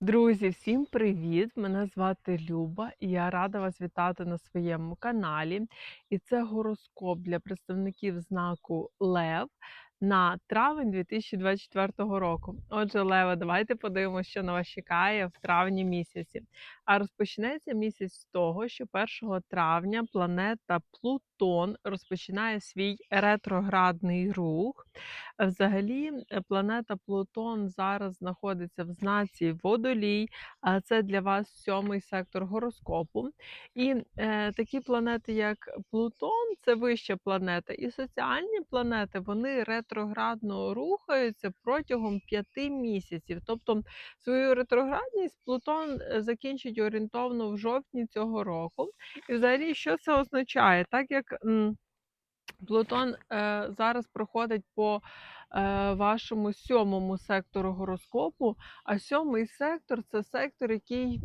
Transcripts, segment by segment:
Друзі, всім привіт! Мене звати Люба, і я рада вас вітати на своєму каналі. І це гороскоп для представників знаку Лев на травень 2024 року. Отже, Лева, давайте подивимося, що на вас чекає в травні місяці. А розпочнеться місяць з того, що 1 травня планета Плутон розпочинає свій ретроградний рух. Взагалі, е, планета Плутон зараз знаходиться в знаці Водолій, а це для вас сьомий сектор гороскопу. І е, такі планети, як Плутон, це вища планета, і соціальні планети вони ретроградно рухаються протягом п'яти місяців. Тобто свою ретроградність Плутон е, закінчить орієнтовно в жовтні цього року. І взагалі, що це означає? Так як Плутон е, зараз проходить по вашому сьомому сектору гороскопу, а сьомий сектор це сектор, який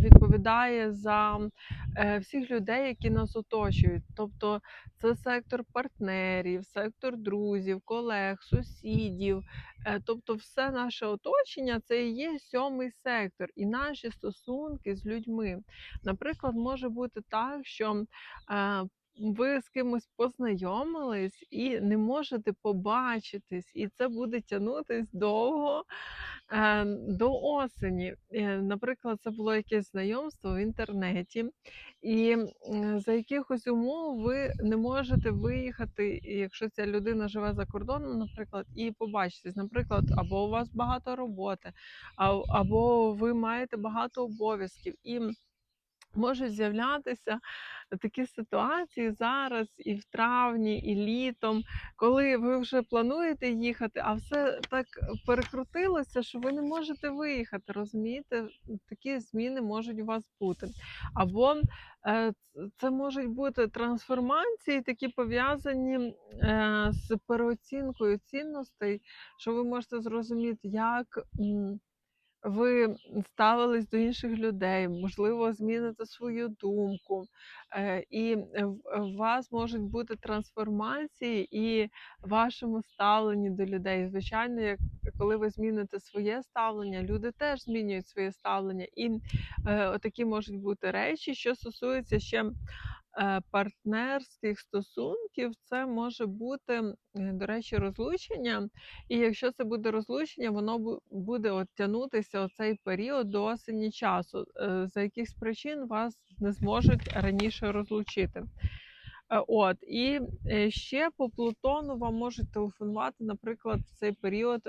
відповідає за е, всіх людей, які нас оточують. Тобто це сектор партнерів, сектор друзів, колег, сусідів. Е, тобто, все наше оточення це і є сьомий сектор, і наші стосунки з людьми. Наприклад, може бути так, що е, ви з кимось познайомились і не можете побачитись, і це буде тягнутись довго е, до осені. Е, Наприклад, це було якесь знайомство в інтернеті, і за якихось умов ви не можете виїхати, якщо ця людина живе за кордоном, наприклад, і побачитись. Наприклад, або у вас багато роботи, або ви маєте багато обов'язків. І Можуть з'являтися такі ситуації зараз і в травні, і літом, коли ви вже плануєте їхати, а все так перекрутилося, що ви не можете виїхати. Розумієте, такі зміни можуть у вас бути. Або е, це можуть бути трансформації, такі пов'язані е, з переоцінкою цінностей, що ви можете зрозуміти, як. Ви ставились до інших людей, можливо, зміните свою думку, е, і в вас можуть бути трансформації і вашому ставленні до людей. Звичайно, як коли ви зміните своє ставлення, люди теж змінюють своє ставлення. І е, отакі можуть бути речі, що стосується ще партнерських стосунків, це може бути, до речі, розлучення. І якщо це буде розлучення, воно буде от тягнутися оцей період до осені часу. Е, За якихось причин вас не зможуть раніше розлучити. Е, От і е, ще по Плутону вам можуть телефонувати, наприклад, в цей період.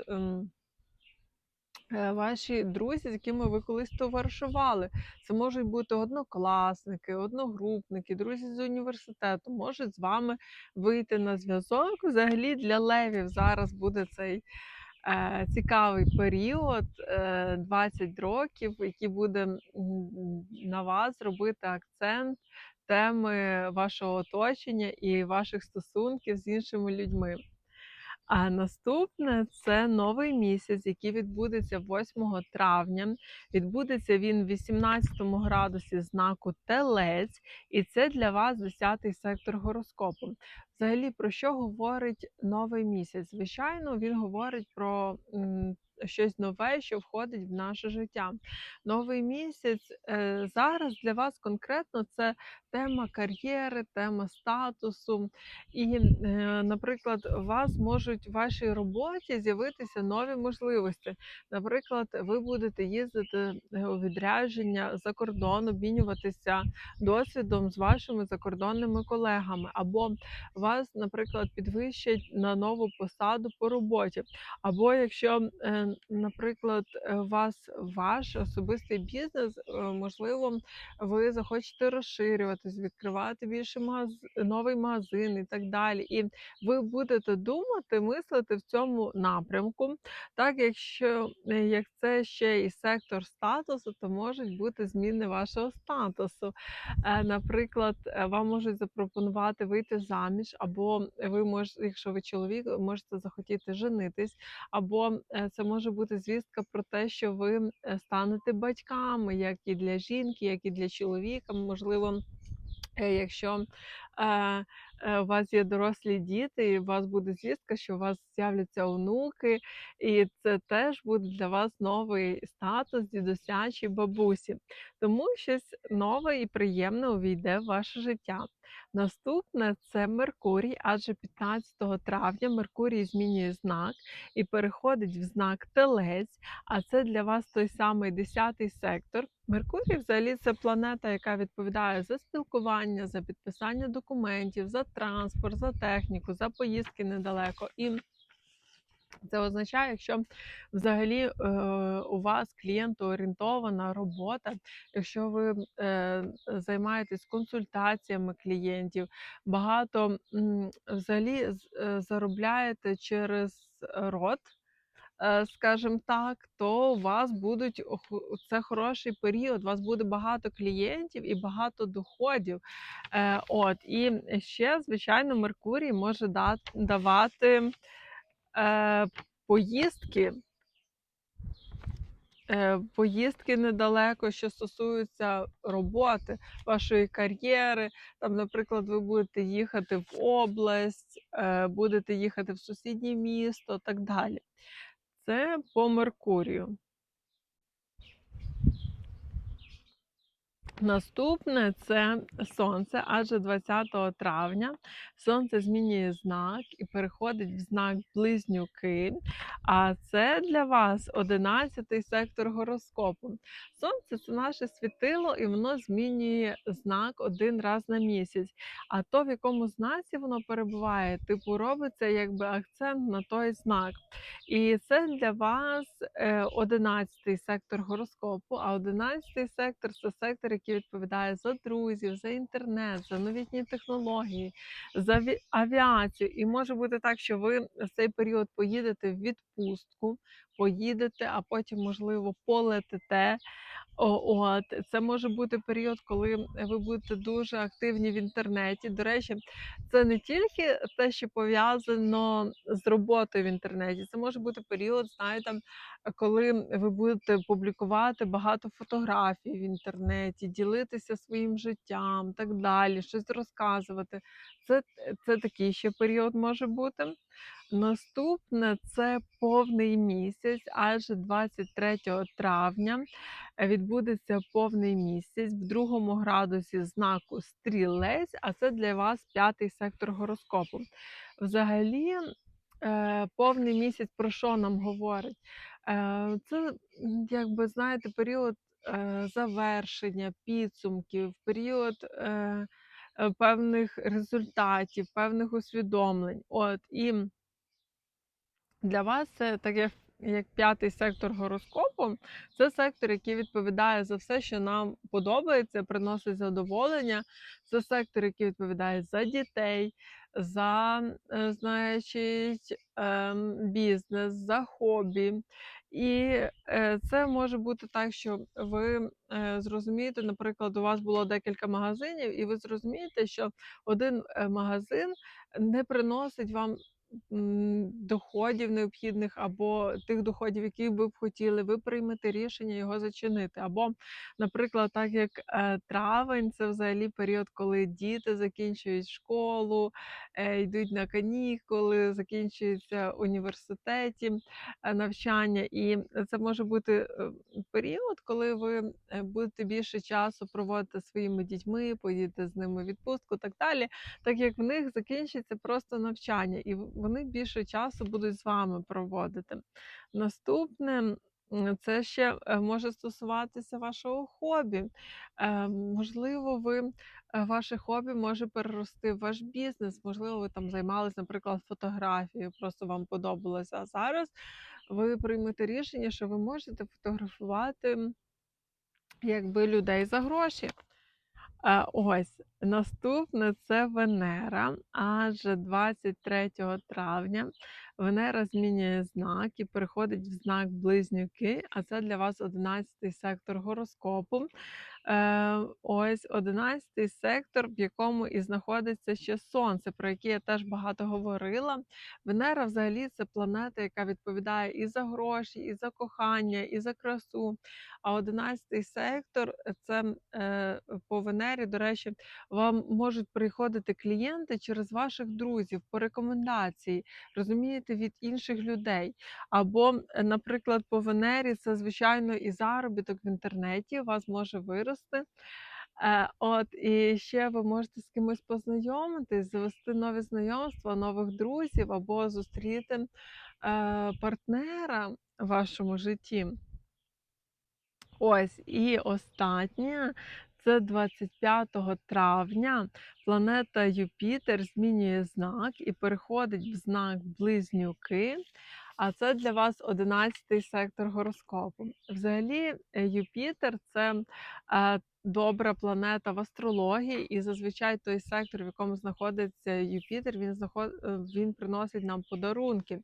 Е, Ваші друзі, з якими ви колись товаришували, це можуть бути однокласники, одногрупники, друзі з університету, можуть з вами вийти на зв'язок. Взагалі для левів зараз буде цей е, цікавий період, е, 20 років, який буде на вас робити акцент теми вашого оточення і ваших стосунків з іншими людьми. А наступне це новий місяць, який відбудеться 8 травня. Відбудеться він в 18 градусі знаку Телець, і це для вас 10 сектор гороскопу. Взагалі, про що говорить новий місяць? Звичайно, він говорить про щось нове, що входить в наше життя. Новий місяць е, зараз для вас конкретно це тема кар'єри, тема статусу. І, е, наприклад, у вас можуть в вашій роботі з'явитися нові можливості. Наприклад, ви будете їздити е, у відрядження за кордон, обмінюватися досвідом з вашими закордонними колегами, або вас, наприклад, підвищать на нову посаду по роботі. Або якщо, наприклад, е, вас ваш особистий бізнес, е, можливо, ви захочете розширюватись, відкривати більше магаз... новий магазин і так далі. І ви будете думати, мислити в цьому напрямку. Так, якщо е, як це ще і сектор статусу, то можуть бути зміни вашого статусу. Наприклад, вам можуть запропонувати вийти заміж, або ви можете, якщо ви чоловік, можете захотіти женитись, або це може бути звістка про те, що ви е, станете батьками, як і для жінки, як і для чоловіка. Можливо, е, якщо у вас є дорослі діти, і у вас буде звістка, що у вас з'являться онуки, і це теж буде для вас новий статус дідуся чи бабусі. Тому щось нове і приємне увійде в ваше життя. Наступне це Меркурій, адже 15 травня Меркурій змінює знак і переходить в знак Телець, а це для вас той самий 10-й сектор. Меркурій взагалі це планета, яка відповідає за спілкування, за підписання документів, за транспорт, за техніку, за поїздки недалеко. І це означає, якщо взагалі е, у вас клієнтоорієнтована робота, якщо ви е, займаєтесь консультаціями клієнтів, багато взагалі е, заробляєте через рот, скажімо так, то у вас будуть це хороший період, у вас буде багато клієнтів і багато доходів. Е, От і ще, звичайно, Меркурій може давати е, поїздки. Е, поїздки недалеко, що стосуються роботи, вашої кар'єри. Там, наприклад, ви будете їхати в область, е, будете їхати в сусіднє місто, так далі. Це по Меркурію. Наступне це сонце, адже 20 травня сонце змінює знак і переходить в знак близнюки. А це для вас 11-й сектор гороскопу. Сонце це наше світило, і воно змінює знак один раз на місяць. А то, в якому знаці воно перебуває, типу робиться якби акцент на той знак. І це для вас е, 11 сектор гороскопу. А 11-й сектор це сектор, який відповідає за друзів, за інтернет, за новітні технології, за ві- авіацію. І може бути так, що ви в цей період поїдете в відпустку, поїдете, а потім, можливо, полетите. От це може бути період, коли ви будете дуже активні в інтернеті. До речі, це не тільки те, що пов'язано з роботою в інтернеті. Це може бути період, знаєте, коли ви будете публікувати багато фотографій в інтернеті, ділитися своїм життям, так далі, щось розказувати. Це, це такий ще період може бути. Наступне це повний місяць, адже 23 травня відбудеться повний місяць в другому градусі знаку стрілець, а це для вас п'ятий сектор гороскопу. Взагалі, е, повний місяць про що нам говорить? Е, Це, якби знаєте, період е, завершення, підсумків, період. Певних результатів, певних усвідомлень. От і для вас це так як, п'ятий сектор гороскопу, це сектор, який відповідає за все, що нам подобається, приносить задоволення. Це сектор, який відповідає за дітей, за е, значить, ем, бізнес, за хобі. І е, це може бути так, що ви е, зрозумієте, наприклад, у вас було декілька магазинів, і ви зрозумієте, що один магазин не приносить вам доходів необхідних або тих доходів, які ви б хотіли, ви приймете рішення його зачинити. Або, наприклад, так як е, травень, це взагалі період, коли діти закінчують школу, е, йдуть на канікули, закінчується в університеті е, навчання, і це може бути період, коли ви будете більше часу проводити своїми дітьми, поїдете з ними в відпустку, так далі. Так як в них закінчиться просто навчання, і вони більше часу будуть з вами проводити. Наступне. Це ще е, може стосуватися вашого хобі. Е, Можливо, ви е, ваше хобі може перерости в ваш бізнес. Можливо, ви там займались, наприклад, фотографією, просто вам подобалося. А зараз ви приймете рішення, що ви можете фотографувати якби людей за гроші. Е, ось наступне це Венера, адже 23 травня Венера змінює знак і переходить в знак Близнюки, а це для вас 11 сектор гороскопу. Е, ось 11 сектор, в якому і знаходиться ще Сонце, про яке я теж багато говорила. Венера взагалі це планета, яка відповідає і за гроші, і за кохання, і за красу. А 11 сектор це е, по Венері, до речі, вам можуть приходити клієнти через ваших друзів по рекомендації, розумієте, від інших людей. Або, наприклад, по Венері це, звичайно, і заробіток в інтернеті вас може вирости. Е, от, і ще ви можете з кимось познайомитись, завести нові знайомства, нових друзів або зустріти е, партнера в вашому житті. Ось, і останнє це 25 травня планета Юпітер змінює знак і переходить в знак Близнюки. А це для вас 11 сектор гороскопу. Взагалі, е, Юпітер це е, добра планета в астрології, і зазвичай той сектор, в якому знаходиться Юпітер, він знаход... е, він приносить нам подарунки.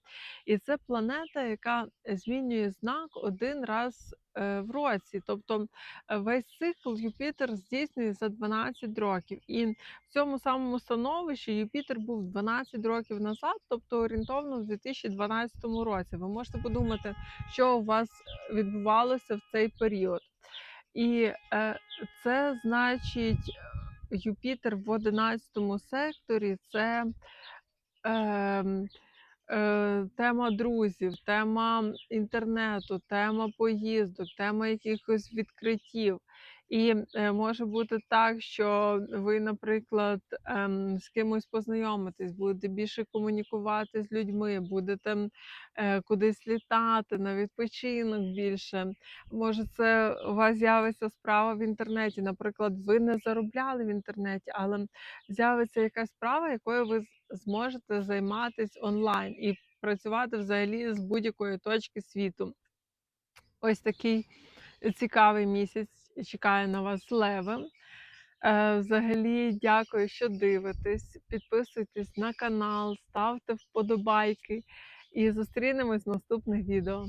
І це планета, яка змінює знак один раз е, в році. Тобто е, весь цикл Юпітер здійснює за 12 років. І в цьому самому становищі Юпітер був 12 років назад, тобто орієнтовно в 2012 році. Ви можете подумати, що у вас відбувалося в цей період. І е, це значить Юпітер в 11 секторі це. Е, тема друзів, тема інтернету, тема поїздок, тема якихось відкриттів. І е, може бути так, що ви, наприклад, ем, з кимось познайомитесь, будете більше комунікувати з людьми, будете е, кудись літати на відпочинок більше. Може, це у вас з'явиться справа в інтернеті. Наприклад, ви не заробляли в інтернеті, але з'явиться якась справа, якою ви зможете займатися онлайн і працювати взагалі з будь-якої точки світу. Ось такий цікавий місяць чекає на вас левим. Е, Взагалі, дякую, що дивитесь. Підписуйтесь на канал, ставте вподобайки і зустрінемось в наступних відео.